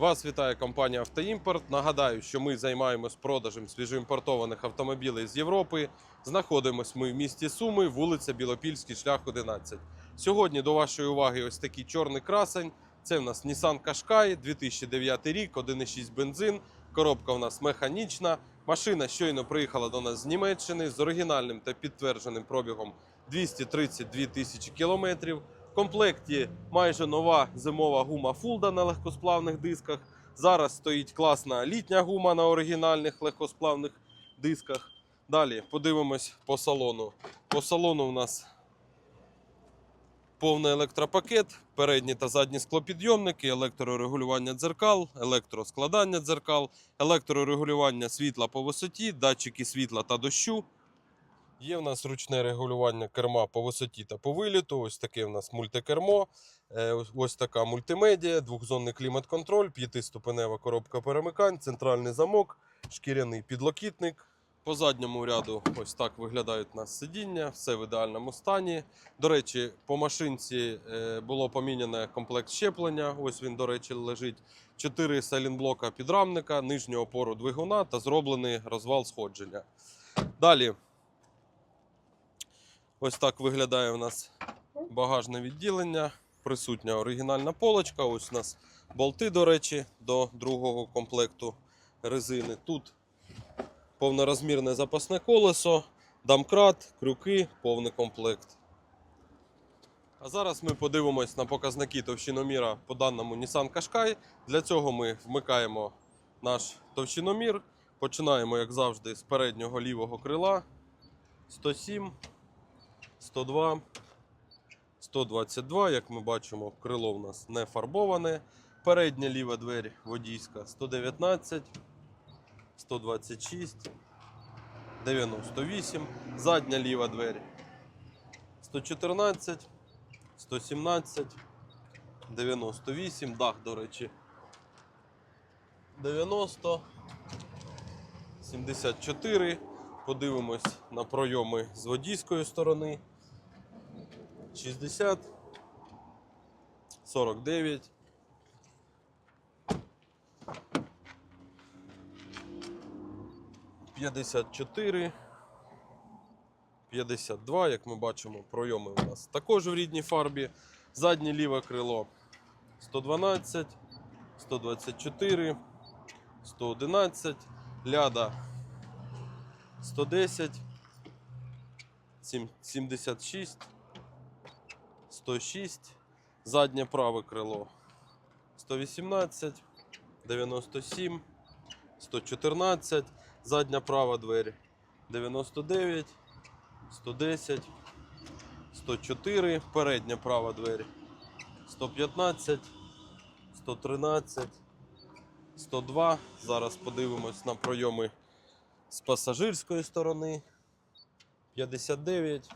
Вас вітає компанія Автоімпорт. Нагадаю, що ми займаємось продажем свіжоімпортованих автомобілів з Європи. Знаходимось ми в місті Суми, вулиця Білопільський, шлях 11. Сьогодні до вашої уваги ось такий чорний красень. Це в нас Nissan Qashqai, 2009 рік, 1,6 бензин. Коробка у нас механічна. Машина щойно приїхала до нас з Німеччини з оригінальним та підтвердженим пробігом 232 тисячі кілометрів. В комплекті майже нова зимова гума Фулда на легкосплавних дисках. Зараз стоїть класна літня гума на оригінальних легкосплавних дисках. Далі подивимось по салону. По салону у нас повний електропакет, передні та задні склопідйомники, електрорегулювання дзеркал, електроскладання дзеркал, електрорегулювання світла по висоті, датчики світла та дощу. Є в нас ручне регулювання керма по висоті та по виліту. Ось таке в нас мультикермо. Е, ось- така мультимедіа, двохзонний клімат-контроль, п'ятиступенева коробка перемикань, центральний замок, шкіряний підлокітник. По задньому ряду ось так виглядають у нас сидіння, все в ідеальному стані. До речі, по машинці е, було поміняне комплект щеплення. Ось він, до речі, лежить. Чотири селінблока підрамника, нижню опору двигуна та зроблений розвал сходження. Далі Ось так виглядає у нас багажне відділення. Присутня оригінальна полочка. Ось у нас болти, до речі, до другого комплекту резини. Тут повнорозмірне запасне колесо, дамкрат, крюки, повний комплект. А зараз ми подивимось на показники товщиноміра по даному Nissan Qashqai. Для цього ми вмикаємо наш товщиномір. Починаємо, як завжди, з переднього лівого крила. 107. 102, 122, як ми бачимо, крило в нас не фарбоване. Передня ліва двері водійська 119, 126, 98. Задня ліва двері 114, 117, 98. Дах, до речі, 90, 74. Подивимось на пройоми з водійської сторони. 60, 49, 54, 52, як ми бачимо, пройоми у нас також в рідній фарбі. Заднє ліве крило 112, 124, 111, ляда 110, 76, 106, заднє праве крило 118, 97, 114, задня права двері 99, 110, 104, передня права двері 115, 113, 102. Зараз подивимось на пройоми з пасажирської сторони 59,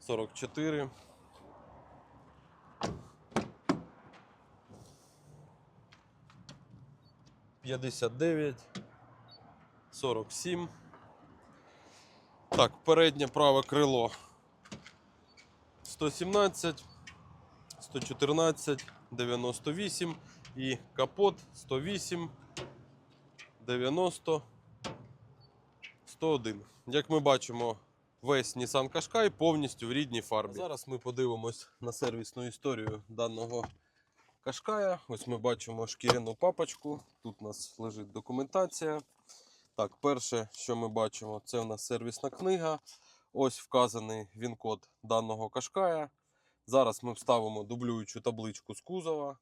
44. П'ятдесят дев'ять, сорок сім. Так, переднє праве крило 117, 114, 98 і капот 108, 90, 101. Як ми бачимо, весь Nissan Qashqai повністю в рідній фарбі. Зараз ми подивимось на сервісну історію даного Qashqai. Ось ми бачимо шкіряну папочку. Тут у нас лежить документація. Так, перше, що ми бачимо, це у нас сервісна книга. Ось вказаний він-код даного Qashqai. Зараз ми вставимо дублюючу табличку з кузова.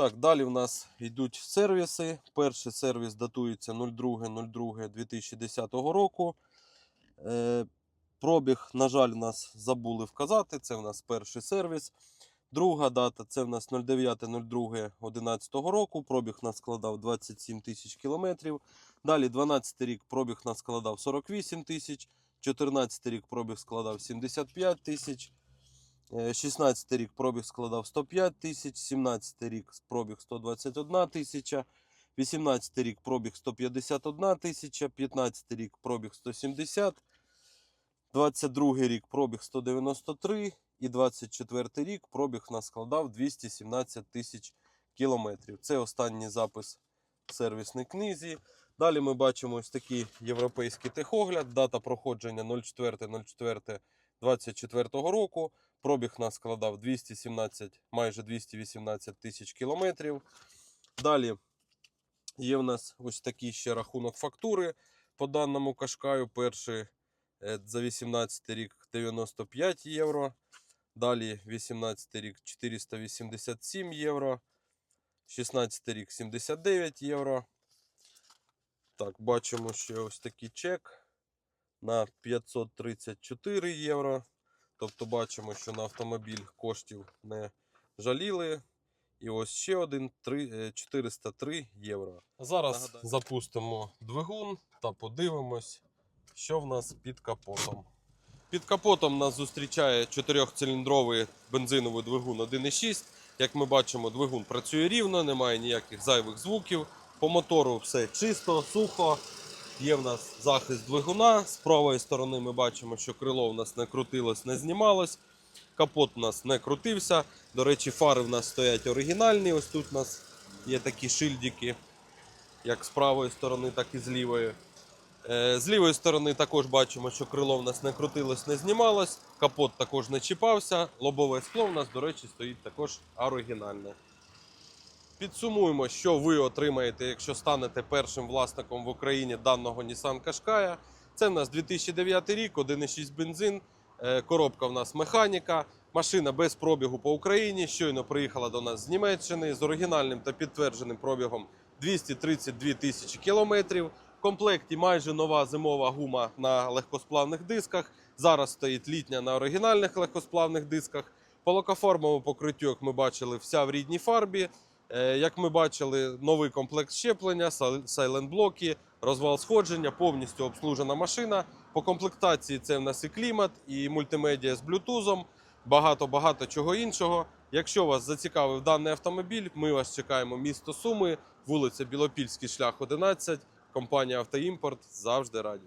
Так, далі в нас йдуть сервіси. Перший сервіс датується 02.02.2010 року. Е, пробіг, на жаль, нас забули вказати. Це в нас перший сервіс. Друга дата це в нас 09.02.2011 року. Пробіг нас складав 27 тисяч кілометрів. Далі 12 рік пробіг нас складав 48 тисяч. 14 рік пробіг складав 75 тисяч. Е, 16 рік пробіг складав 105 тисяч, 17 рік пробіг 121 тисяча, 18 рік пробіг 151 тисяча, 15 рік пробіг 170, 22 рік пробіг 193 і 24 рік пробіг нас складав 217 тисяч кілометрів. Це останній запис в сервісній книзі. Далі ми бачимо ось такий європейський техогляд, дата проходження 04.04.24 року. Пробіг нас складав 217, майже 218 тисяч кілометрів. Далі є в нас ось такий ще рахунок фактури по даному кашкаю. Перший е, за 18 рік 95 євро. Далі 18 рік 487 євро. 16 рік 79 євро. Так, бачимо ще ось такий чек на 534 євро. Тобто бачимо, що на автомобіль коштів не жаліли. І ось ще один три- е, 403 євро. Зараз Нагадаю. запустимо двигун та подивимось, що в нас під капотом. Під капотом нас зустрічає 4-циліндровий бензиновий двигун 1.6. Як ми бачимо, двигун працює рівно, немає ніяких зайвих звуків. По мотору все чисто, сухо. Є в нас захист двигуна. З правої сторони ми бачимо, що крило у нас не крутилось, не знімалось. Капот у нас не крутився. До речі, фари в нас стоять оригінальні. Ось тут у нас є такі шильдики, як з правої сторони, так і з лівої. Е, З лівої сторони також бачимо, що крило в нас не крутилось, не знімалось. Капот також не чіпався. Лобове скло в нас, до речі, стоїть також оригінальне. Підсумуємо, що ви отримаєте, якщо станете першим власником в Україні даного Nissan Qashqai. Це в нас 2009 рік, 1,6 бензин, е, коробка в нас механіка, машина без пробігу по Україні. Щойно приїхала до нас з Німеччини з оригінальним та підтвердженим пробігом 232 тисячі кілометрів. В комплекті майже нова зимова гума на легкосплавних дисках. Зараз стоїть літня на оригінальних легкосплавних дисках. По лакоформовому покриттю, як ми бачили, вся в рідній фарбі. Е, Як ми бачили, новий комплект щеплення, сайлент-блоки, розвал сходження, повністю обслужена машина. По комплектації це в нас і клімат, і мультимедіа з блютузом, багато-багато чого іншого. Якщо вас зацікавив даний автомобіль, ми вас чекаємо місто Суми, вулиця Білопільський шлях 11, компанія Автоімпорт завжди раді.